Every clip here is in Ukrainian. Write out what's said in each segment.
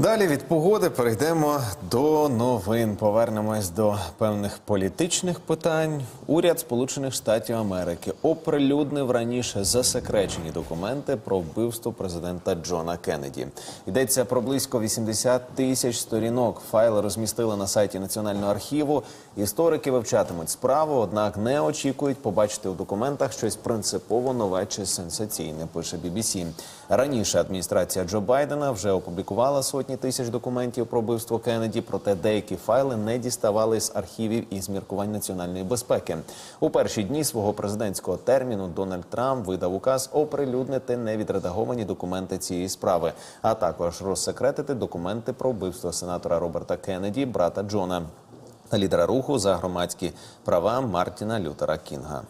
Далі від погоди перейдемо до новин. Повернемось до певних політичних питань. Уряд Сполучених Штатів Америки оприлюднив раніше засекречені документи про вбивство президента Джона Кеннеді. Йдеться про близько 80 тисяч сторінок. Файли розмістили на сайті Національного архіву. Історики вивчатимуть справу, однак не очікують побачити у документах щось принципово нове чи сенсаційне. Пише BBC. Раніше адміністрація Джо Байдена вже опублікувала сотні тисяч документів про вбивство Кеннеді, проте деякі файли не діставали з архівів із міркувань національної безпеки. У перші дні свого президентського терміну Дональд Трамп видав указ оприлюднити невідредаговані документи цієї справи, а також розсекретити документи про вбивство сенатора Роберта Кеннеді, брата Джона лідера руху за громадські права Мартіна Лютера Кінга.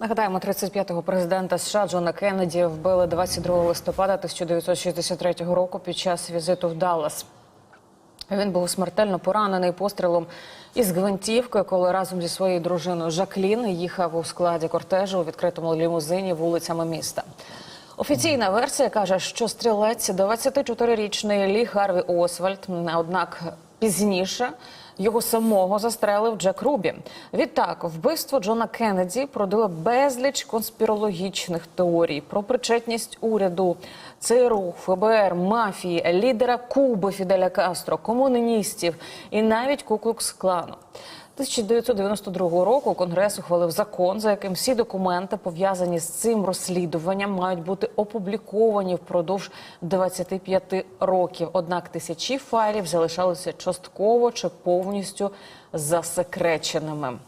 Нагадаємо, 35-го президента США Джона Кеннеді вбили 22 листопада 1963 року під час візиту в Даллас. Він був смертельно поранений пострілом із гвинтівки, коли разом зі своєю дружиною Жаклін їхав у складі кортежу у відкритому лімузині вулицями міста. Офіційна версія каже, що стрілець 24-річний Лі Харві Освальд, однак пізніше його самого застрелив Джек Рубі. Відтак, вбивство Джона Кеннеді продало безліч конспірологічних теорій про причетність уряду, ЦРУ, ФБР, мафії, лідера Куби Фіделя Кастро, комуністів і навіть Куклукс Клану. 1992 року Конгрес ухвалив закон, за яким всі документи пов'язані з цим розслідуванням мають бути опубліковані впродовж 25 років. Однак тисячі файлів залишалися частково чи повністю засекреченими.